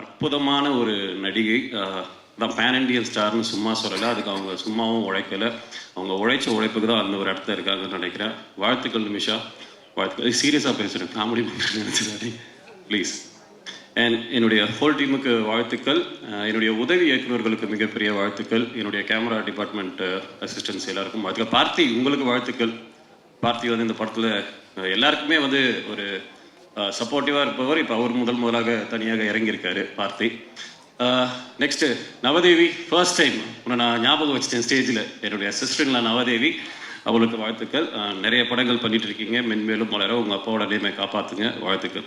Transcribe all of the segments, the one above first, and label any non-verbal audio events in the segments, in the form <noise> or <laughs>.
அற்புதமான ஒரு நடிகை தான் பேன் இண்டியன் ஸ்டார்னு சும்மா சொல்லலை. அதுக்கு அவங்க சும்மாவும் உழைக்கல. அவங்க உழைச்ச உழைப்புக்கு தான் அந்த ஒரு இடத்துல இருக்காங்கன்னு நினைக்கிறேன். வாழ்த்துக்கள் நிமிஷா. வாழ்த்துக்கள். சீரியஸாக பேசுகிறேன் காமெடி பண்ணுறேன் நினச்சிடாதே ப்ளீஸ் அண்ட் என்னுடைய ஹோல் டீமுக்கு வாழ்த்துக்கள். என்னுடைய உதவி இயக்குநர்களுக்கு மிகப்பெரிய வாழ்த்துக்கள். என்னுடைய கேமரா டிபார்ட்மெண்ட் அசிஸ்டன்ஸ் எல்லாருக்கும் வாழ்த்துக்கள். பார்த்தி உங்களுக்கு வாழ்த்துக்கள். பார்த்தி வந்து இந்த படத்தில் எல்லாருக்குமே வந்து ஒரு Uh, சப்போர்ட்டிவாக இருப்பவர் இப்போ அவர் முதல் முதலாக தனியாக இறங்கியிருக்காரு பார்த்தி. Uh, next Navadevi first time உன்னை நான் ஞாபகம் வச்சிட்டேன் ஸ்டேஜில் என்னுடைய அசிஸ்டன்ட்ல நவதேவி அவளுக்கு வாழ்த்துக்கள். Uh, நிறைய படங்கள் பண்ணிட்டு இருக்கீங்க. மென்மேலும் வளர உங்கள் அப்பாவோட நேமை காப்பாற்றுங்க வாழ்த்துக்கள்.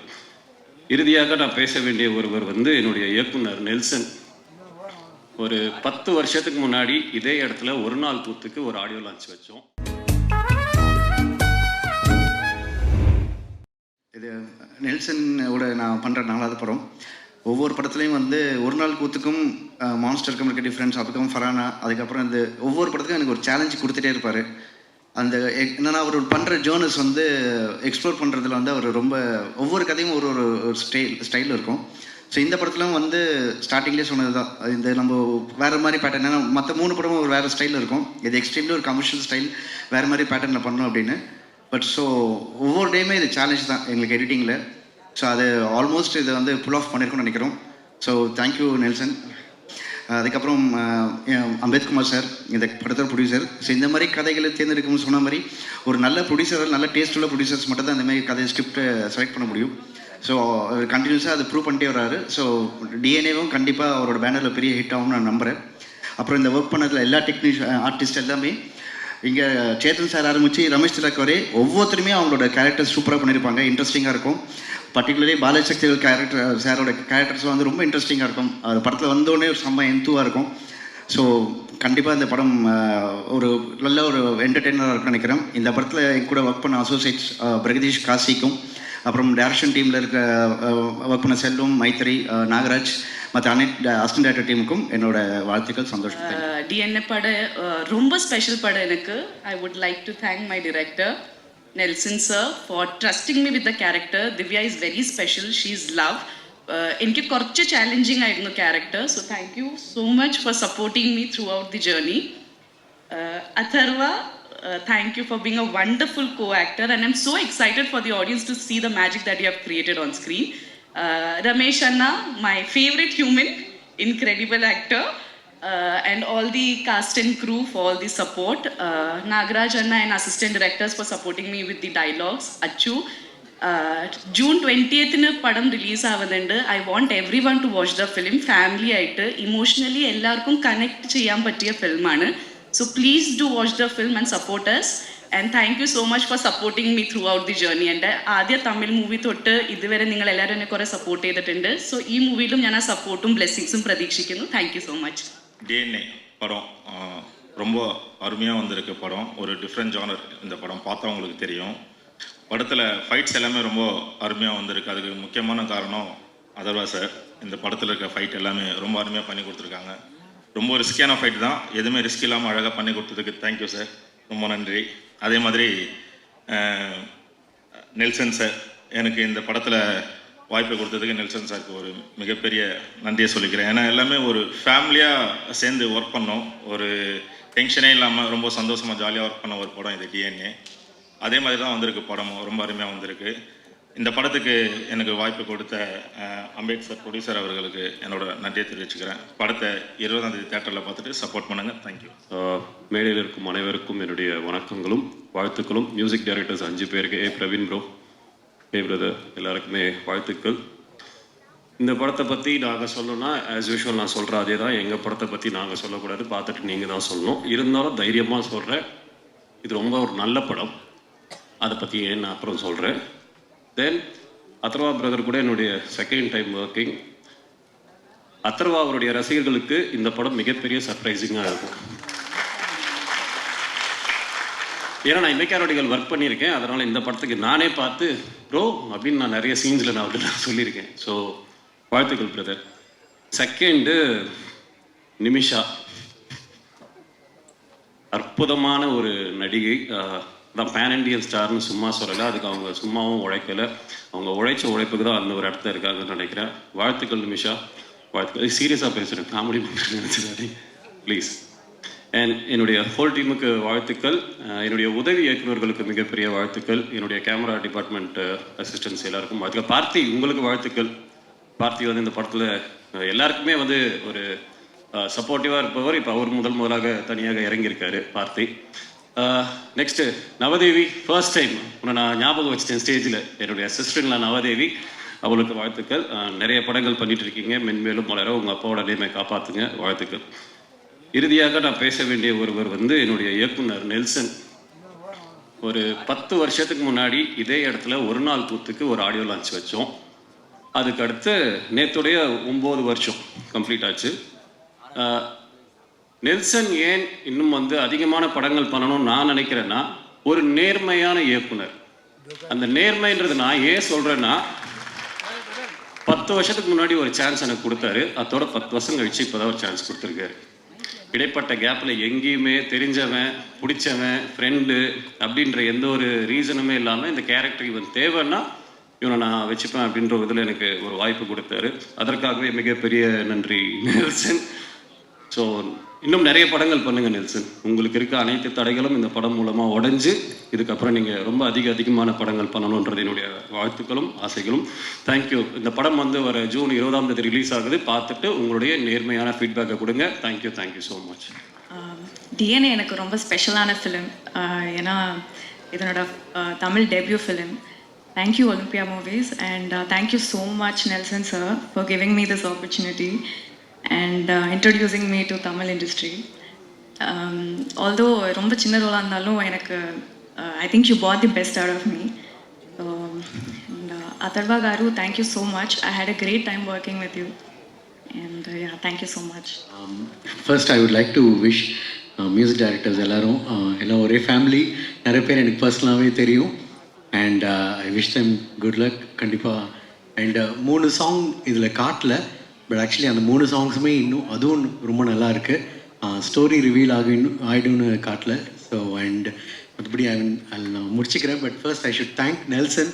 இறுதியாக நான் பேச வேண்டிய ஒருவர் வந்து என்னுடைய இயக்குனர் நெல்சன். ஒரு பத்து வருஷத்துக்கு முன்னாடி இதே இடத்துல ஒரு நாள் கூத்துக்கு ஒரு ஆடியோ லான்ச் வச்சோம். இது நெல்சனோட நான் பண்ணுற நாலாவது படம். ஒவ்வொரு படத்துலையும் வந்து ஒரு நாள் கூத்துக்கும் மான்ஸ்டருக்கும் இருக்க டிஃப்ரென்ஸ் அதுக்கும் ஃபரானா அதுக்கப்புறம் இந்த ஒவ்வொரு படத்துக்கும் எனக்கு ஒரு சேலஞ்சு கொடுத்துட்டே இருப்பார். அந்த என்னென்னா என்னன்னா அவர் பண்ணுற ஜேர்னஸ் வந்து எக்ஸ்ப்ளோர் பண்ணுறதுல வந்து அவர் ரொம்ப ஒவ்வொரு கதையும் ஒரு ஒரு ஸ்டைல் ஸ்டைல் இருக்கும். ஸோ இந்த படத்துலையும் வந்து ஸ்டார்டிங்லேயே சொன்னது தான் இந்த நம்ம வேறு மாதிரி பேட்டர்ன் ஏன்னா மற்ற மூணு படமும் ஒரு வேறு ஸ்டைலில் இருக்கும். இது எக்ஸ்ட்ரீம்லி ஒரு கமர்ஷியல் ஸ்டைல் வேறு மாதிரி பேட்டர்னில் பண்ணோம் அப்படின்னு. பட் ஸோ ஒவ்வொரு டேயுமே இது சேலஞ்ச் தான் எங்களுக்கு எடிட்டிங்கில் ஸோ அது ஆல்மோஸ்ட் இதை வந்து புல் ஆஃப் பண்ணியிருக்கோம்னு நினைக்கிறோம். ஸோ தேங்க்யூ நெல்சன் அதுக்கப்புறம் என் அம்பேத்குமார் சார் இந்த படத்தோட ப்ரொடியூசர் ஸோ இந்த மாதிரி கதைகளை தேர்ந்தெடுக்கணும்னு சொன்ன மாதிரி ஒரு நல்ல ப்ரொடியூசர் நல்ல டேஸ்ட் உள்ள ப்ரொடியூசர்ஸ் மட்டும் தான் இந்த மாதிரி கதை ஸ்கிரிப்டை செலக்ட் பண்ண முடியும். ஸோ அவர் கண்டினியூஸாக அதை ப்ரூவ் பண்ணிட்டே வராரு ஸோ டிஎன்ஏவும் கண்டிப்பாக அவரோட பேனரில் பெரிய ஹிட் ஆகும்னு நான் நம்புகிறேன் அப்புறம் இந்த ஒர்க் பண்ணதில் எல்லா டெக்னீஷியன் ஆர்டிஸ்ட் எல்லாமே இங்கே சேத்தன் சார் ஆரம்பித்து ரமேஷ் திலக் வரை ஒவ்வொருத்தருமே அவங்களோட கேரக்டர் சூப்பராக பண்ணியிருப்பாங்க இன்ட்ரெஸ்டிங்காக இருக்கும். பர்டிகுலர்லி பாலசக்திகள் கேரக்டர் சாரோட கேரக்டர்ஸ் வந்து ரொம்ப இன்ட்ரெஸ்டிங்காக இருக்கும். அது படத்தில் வந்தோடனே ஒரு செம்ம எந்துவாக இருக்கும். ஸோ கண்டிப்பாக இந்த படம் ஒரு நல்ல ஒரு என்டர்டெய்னராக இருக்கும்னு நினைக்கிறேன். இந்த படத்தில் என் கூட ஒர்க் பண்ண அசோசியேட்ஸ் பிரகதீஷ் காசிக்கும். அப்புறம் டேரக்ஷன் டீமில் இருக்க ஒர்க் பண்ண செல்வம் மைத்திரி நாகராஜ். மற்ற அனைத்து அசிஸ்டன்ட் டேரக்டர் டீமுக்கும் என்னோட வாழ்த்துக்கள் சந்தோஷம் Thank you. டிஎன்ஏ பட அஹ், ரொம்ப ஸ்பெஷல் படம் எனக்கு I would like to thank my director Nelson sir for trusting me with the character Divya is very special she is love എനിക്ക് കുറച്ച് ചാലഞ്ചിങ് ആയിരുന്നു character so thank you so much for supporting me throughout the journey Atharva thank you for being a wonderful co-actor and i'm so excited for the audience to see the magic that you have created on screen uh, ramesh anna my favorite human incredible actor uh, and all the cast and crew for all the support uh, nagaraj anna and assistant directors for supporting me with the dialogues achu June ട്വന്റിയത്തിന് പടം release ആവുന്നുണ്ട് I want everyone to watch the film family ആയിട്ട് emotionally എല്ലാവർക്കും connect ചെയ്യാൻ പറ്റിയ ഫിലിമാണ് so please do watch the film and support us and thank you so much for supporting me throughout the journey എൻ്റെ ആദ്യ Tamil movie തൊട്ട് ഇതുവരെ നിങ്ങൾ എല്ലാവരും എന്നെ കുറേ സപ്പോർട്ട് ചെയ്തിട്ടുണ്ട് സോ ഈ മൂവിയിലും ഞാൻ ആ സപ്പോർട്ടും ബ്ലെസ്സിങ്സും പ്രതീക്ഷിക്കുന്നു thank you so much DNA படம் ஆஹ், ரொம்ப அருமையாக வந்திருக்கு படம் ஒரு டிஃப்ரெண்ட் ஜானர் இந்த படம் பார்த்தவங்களுக்கு தெரியும் படத்தில் ஃபைட்ஸ் எல்லாமே ரொம்ப அருமையாக வந்திருக்கு அதுக்கு முக்கியமான காரணம் அதர்வா சார் இந்த படத்தில் இருக்க ஃபைட் எல்லாமே ரொம்ப அருமையாக பண்ணி கொடுத்துருக்காங்க ரொம்ப ரிஸ்கியான ஃபைட் தான். எதுவுமே ரிஸ்க் இல்லாமல் அழகாக பண்ணி கொடுத்ததுக்கு தேங்க்யூ சார் ரொம்ப நன்றி. அதே மாதிரி நெல்சன் சார் எனக்கு இந்த படத்தில் வாய்ப்பை கொடுத்ததுக்கு நெல்சன் சாருக்கு ஒரு மிகப்பெரிய நன்றியை சொல்லிக்கிறேன். ஏன்னா எல்லாமே ஒரு ஃபேமிலியாக சேர்ந்து ஒர்க் பண்ணோம். ஒரு டென்ஷனே இல்லாமல் ரொம்ப சந்தோஷமாக ஜாலியாக ஒர்க் பண்ண ஒரு படம் இது டிஎன்ஏ அதே மாதிரி தான் வந்திருக்கு படமும். ரொம்ப அருமையாக வந்திருக்கு. இந்த படத்துக்கு எனக்கு வாய்ப்பு கொடுத்த அம்பேத்கர் ப்ரொடியூசர் அவர்களுக்கு என்னோட நன்றியை தெரிவிச்சுக்கிறேன். படத்தை இருபதாம் தேதி தேட்டரில் பார்த்துட்டு சப்போர்ட் பண்ணுங்கள் தேங்க்யூ ஸோ மேடையில் இருக்கும் அனைவருக்கும் என்னுடைய வணக்கங்களும் வாழ்த்துக்களும். மியூசிக் டைரக்டர்ஸ் அஞ்சு பேருக்கு. ஏ பிரவீன் ப்ரோ ஏ பிரதர் எல்லாருக்குமே வாழ்த்துக்கள். இந்த படத்தை பற்றி நாங்கள் சொல்லணும்னா ஆஸ் யூஷுவல் நான் சொல்கிற அதே தான். எங்கள் படத்தை பற்றி நாங்கள் சொல்லக்கூடாது. பார்த்துட்டு நீங்கள் தான் சொல்லணும். இருந்தாலும் தைரியமாக சொல்கிறேன் இது ரொம்ப ஒரு நல்ல படம். அதை பற்றி ஏன் நான் அப்புறம் சொல்கிறேன் தென் அத்தர்வா பிரதர் கூட என்னுடைய செகண்ட் டைம் ஒர்க்கிங் அத்தர்வா அவருடைய ரசிகர்களுக்கு இந்த படம் மிகப்பெரிய சர்ப்ரைசிங்காக இருக்கும். ஏன்னா நான் இமைக்காரோடிகள் ஒர்க் பண்ணியிருக்கேன். அதனால் இந்த படத்துக்கு நானே பார்த்து ப்ரோ அப்படின்னு நான் நிறைய சீன்ஸில் நான் வந்து நான் சொல்லியிருக்கேன். ஸோ வாழ்த்துக்கள் பிரதர் செகண்டு நிமிஷா. அற்புதமான ஒரு நடிகை. அதான் பேன் இண்டியன் ஸ்டார்னு சும்மா சொல்லலை. அதுக்கு அவங்க சும்மாவும் உழைக்கல. அவங்க உழைச்ச உழைப்புக்கு தான் அந்த ஒரு இடத்துல இருக்காங்கன்னு நினைக்கிறேன். வாழ்த்துக்கள் நிமிஷா. வாழ்த்துக்கள். சீரியஸாக பேசுகிறேன் காமெடி பண்ணுறேன் ப்ளீஸ் அண்ட் என்னுடைய ஹோல் டீமுக்கு வாழ்த்துக்கள். என்னுடைய உதவி இயக்குநர்களுக்கு மிகப்பெரிய வாழ்த்துக்கள். என்னுடைய கேமரா டிபார்ட்மெண்ட் அசிஸ்டன்ஸ் எல்லாருக்கும் வாழ்த்துக்கள். பார்த்தி உங்களுக்கு வாழ்த்துக்கள். பார்த்தி வந்து இந்த படத்தில் எல்லாருக்குமே வந்து ஒரு சப்போர்ட்டிவாக இருப்பவர். இப்போ அவர் முதல் முதலாக தனியாக இறங்கியிருக்காரு Parthi. Next Navadevi first time உன்னை நான் ஞாபகம் வச்சிட்டேன் ஸ்டேஜில் என்னுடைய அசிஸ்டன்ட்ல நவதேவி. அவளுக்கு வாழ்த்துக்கள். Uh, நிறைய படங்கள் பண்ணிட்டு இருக்கீங்க. மென்மேலும் வளர உங்கள் அப்பாவோட நேமை காப்பாற்றுங்க வாழ்த்துக்கள். இறுதியாக நான் பேச வேண்டிய ஒருவர் வந்து என்னுடைய இயக்குனர் நெல்சன். ஒரு பத்து வருஷத்துக்கு முன்னாடி இதே இடத்துல ஒரு நாள் கூத்துக்கு ஒரு ஆடியோ லான்ச் வச்சோம். அதுக்கு அடுத்து நேத்துடைய ஒம்பது வருஷம் கம்ப்ளீட் ஆச்சு. Uh, நெல்சன் ஏன் இன்னும் வந்து அதிகமான படங்கள் பண்ணணும்னு நான் நினைக்கிறேன்னா ஒரு நேர்மையான இயக்குனர். அந்த நேர்மைன்றது நான் ஏன் சொல்றேன்னா பத்து வருஷத்துக்கு முன்னாடி ஒரு சான்ஸ் எனக்கு கொடுத்தாரு. அதோட பத்து வருஷம் கழிச்சு இப்போதான் ஒரு சான்ஸ் கொடுத்துருக்காரு. இடைப்பட்ட கேப்பில் எங்கேயுமே தெரிஞ்சவன் பிடிச்சவன் ஃப்ரெண்டு அப்படின்ற எந்த ஒரு ரீசனுமே இல்லாமல் இந்த கேரக்டர் இவன் தேவைன்னா இவனை நான் வச்சுப்பேன் அப்படின்ற இதில் எனக்கு ஒரு வாய்ப்பு கொடுத்தாரு. அதற்காகவே மிகப்பெரிய நன்றி நெல்சன். ஸோ இன்னும் நிறைய படங்கள் பண்ணுங்க நெல்சன். உங்களுக்கு இருக்க அனைத்து தடைகளும் இந்த படம் மூலமாக உடைஞ்சு இதுக்கப்புறம் நீங்கள் ரொம்ப அதிக அதிகமான படங்கள் பண்ணணுன்றது என்னுடைய வாழ்த்துக்களும் ஆசைகளும். தேங்க்யூ இந்த படம் வந்து வர ஜூன் இருபதாம் தேதி ரிலீஸ் ஆகுது. பார்த்துட்டு உங்களுடைய நேர்மையான ஃபீட்பேக்கை கொடுங்க. Thank you thank you so much DNA எனக்கு ரொம்ப ஸ்பெஷலான ஃபிலிம் ஏன்னா இதனோட Tamil debut film thank you Olympia movies and thank you so much Nelson sir for giving me this opportunity and introducing me to Tamil industry although ரொம்ப சின்ன ரோலாக இருந்தாலும் எனக்கு I think you put the best out of me Atharva garu thank you so much I had a great time working with you and yeah thank you so much first I would like to wish music directors எல்லாரும் uh, எல்லாம் ஒரே family நிறைய பேர் எனக்கு பர்சனலாகவே தெரியும். And I wish time good luck கண்டிப்பாக and மூணு சாங் இதில் காட்டல. பட் ஆக்சுவலி அந்த மூணு சாங்ஸுமே இன்னும் அதுவும் ரொம்ப நல்லா இருக்கு ஸ்டோரி ரிவீல் ஆகும் இன்னும் ஆகிடும்னு காட்டல. ஸோ அண்ட் மற்றபடி ஐ நான் முடிச்சுக்கிறேன். But first I should thank Nelson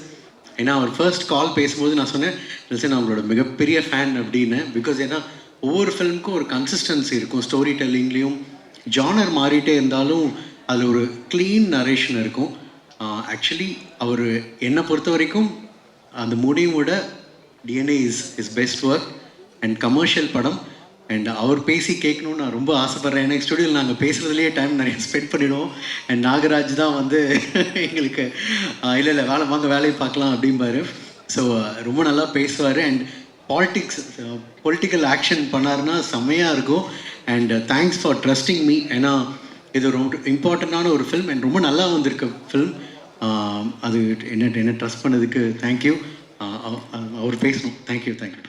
ஏன்னா அவர் ஃபர்ஸ்ட் கால் பேசும்போது நான் சொன்னேன் நெல்சன் அவங்களோட மிகப்பெரிய ஃபேன் அப்படின்னு. பிகாஸ் ஏன்னா ஒவ்வொரு ஃபிலிமுக்கும் ஒரு கன்சிஸ்டன்சி இருக்கும். ஸ்டோரி டெல்லிங்லேயும் ஜானர் மாறிட்டே இருந்தாலும் அதில் ஒரு க்ளீன் நரேஷன் இருக்கும். ஆக்சுவலி அவர் என்னை பொறுத்த வரைக்கும் அந்த முடியும் விட DNA is is best work and commercial படம் அண்ட் அவர் பேசி கேட்கணும்னு நான் ரொம்ப ஆசைப்பட்றேன். ஏன்னா ஸ்டுடியோவில் நாங்கள் பேசுகிறதுலேயே டைம் நிறைய ஸ்பெண்ட் பண்ணிடுவோம். அண்ட் நாகராஜ் தான் வந்து <laughs> எங்களுக்கு இல்லை இல்லை வேலை வாங்க வேலையை பார்க்கலாம் அப்படிம்பாரு. ஸோ ரொம்ப நல்லா பேசுவார். அண்ட் பாலிட்டிக்ஸ் பொலிட்டிக்கல் ஆக்ஷன் பண்ணாருன்னா செம்மையாக இருக்கும். And thanks for trusting me ஏன்னா இது ரொம்ப இம்பார்ட்டண்ட்டான ஒரு ஃபில்ம் அண்ட் ரொம்ப நல்லா வந்திருக்கு ஃபில்ம் அது என்ன என்ன ட்ரஸ்ட் பண்ணதுக்கு தேங்க்யூ அவர் பேசணும். Thank you thank you